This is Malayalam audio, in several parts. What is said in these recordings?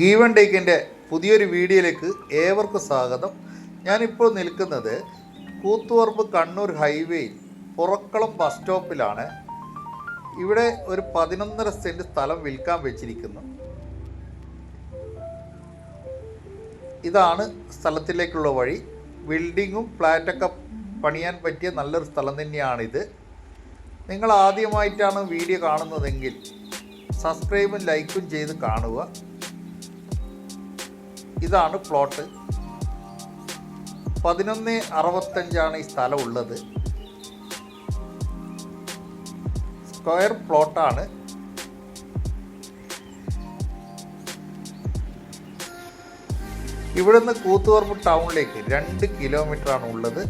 ഗീവൻ ടേക്കിന്റെ പുതിയൊരു വീഡിയോയിലേക്ക് ഏവർക്കും സ്വാഗതം. ഞാനിപ്പോൾ നിൽക്കുന്നത് കൂത്തുപറമ്പ് കണ്ണൂർ ഹൈവേയിൽ പുറക്കളം ബസ് സ്റ്റോപ്പിലാണ്. ഇവിടെ ഒരു പതിനൊന്നര സെന്റ് സ്ഥലം വിൽക്കാൻ വെച്ചിരിക്കുന്നു. ഇതാണ് സ്ഥലത്തിലേക്കുള്ള വഴി. ബിൽഡിങ്ങും ഫ്ലാറ്റൊക്കെ പണിയാൻ പറ്റിയ നല്ലൊരു സ്ഥലം തന്നെയാണിത്. നിങ്ങൾ ആദ്യമായിട്ടാണ് വീഡിയോ കാണുന്നതെങ്കിൽ സബ്സ്ക്രൈബും ലൈക്കും ചെയ്ത് കാണുക. ഇതാണ് പ്ലോട്ട് പതിനൊന്ന് അറുപത്തഞ്ചാണ് ഈ സ്ഥലം ഉള്ളത് സ്ക്വയർ പ്ലോട്ടാണ് ഇവിടുന്ന് കൂത്തുപറമ്പ് ടൗണിലേക്ക് രണ്ട് കിലോമീറ്റർ ആണ് ഉള്ളത്.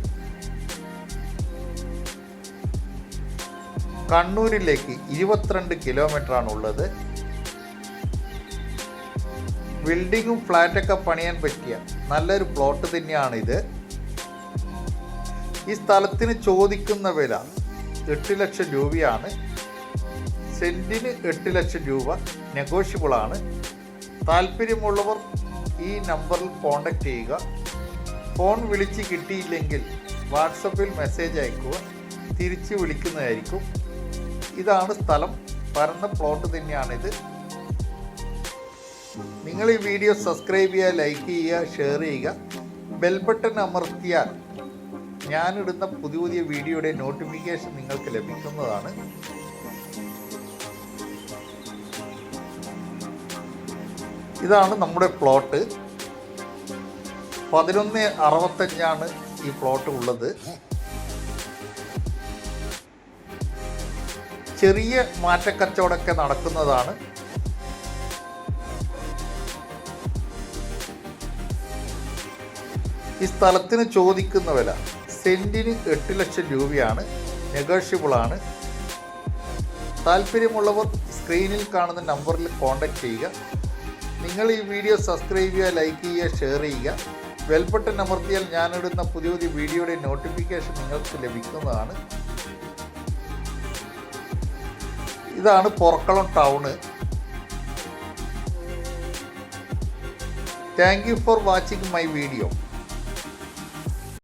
കണ്ണൂരിലേക്ക് ഇരുപത്തിരണ്ട് കിലോമീറ്റർ ആണ് ഉള്ളത്. ബിൽഡിങ്ങും ഫ്ലാറ്റൊക്കെ പണിയാൻ പറ്റിയ നല്ലൊരു പ്ലോട്ട് തന്നെയാണ് ഇത് ഈ സ്ഥലത്തിന് ചോദിക്കുന്ന വില എട്ട് ലക്ഷം രൂപയാണ്. സെന്റിന് എട്ട് ലക്ഷം രൂപ നെഗോഷ്യബിളാണ് താല്പര്യമുള്ളവർ ഈ നമ്പറിൽ കോൺടാക്റ്റ് ചെയ്യുക. ഫോൺ വിളിച്ച് കിട്ടിയില്ലെങ്കിൽ വാട്സപ്പിൽ മെസ്സേജ് അയക്കുക. തിരിച്ച് വിളിക്കുന്നതായിരിക്കും. ഇതാണ് സ്ഥലം. പരന്ന പ്ലോട്ട് തന്നെയാണിത്. നിങ്ങൾ ഈ വീഡിയോ സബ്സ്ക്രൈബ് ചെയ്യുക ലൈക്ക് ചെയ്യുക ഷെയർ ചെയ്യുക ബെൽ ബട്ടൺ അമർത്തിയാൽ ഞാനിടുന്ന പുതിയ പുതിയ വീഡിയോയുടെ നോട്ടിഫിക്കേഷൻ നിങ്ങൾക്ക് ലഭിക്കുന്നതാണ്. ഇതാണ് നമ്മുടെ പ്ലോട്ട് പതിനൊന്ന് അറുപത്തഞ്ചാണ് ഈ പ്ലോട്ട് ഉള്ളത്. ചെറിയ മാറ്റക്കച്ചവടമൊക്കെ നടക്കുന്നതാണ്. ഈ സ്ഥലത്തിന് ചോദിക്കുന്ന വില സെന്റിന് എട്ട് ലക്ഷം രൂപയാണ്. നെഗോഷ്യബിളാണ് താല്പര്യമുള്ളവർ സ്ക്രീനിൽ കാണുന്ന നമ്പറിൽ കോൺടാക്റ്റ് ചെയ്യുക. നിങ്ങൾ ഈ വീഡിയോ സബ്സ്ക്രൈബ് ചെയ്യുക ലൈക്ക് ചെയ്യുക ഷെയർ ചെയ്യുക. ബെൽബട്ടൺ അമർത്തിയാൽ ഞാനിടുന്ന പുതിയ പുതിയ വീഡിയോയുടെ നോട്ടിഫിക്കേഷൻ നിങ്ങൾക്ക് ലഭിക്കുന്നതാണ്. ഇതാണ് Porakkalam town thank you for watching my video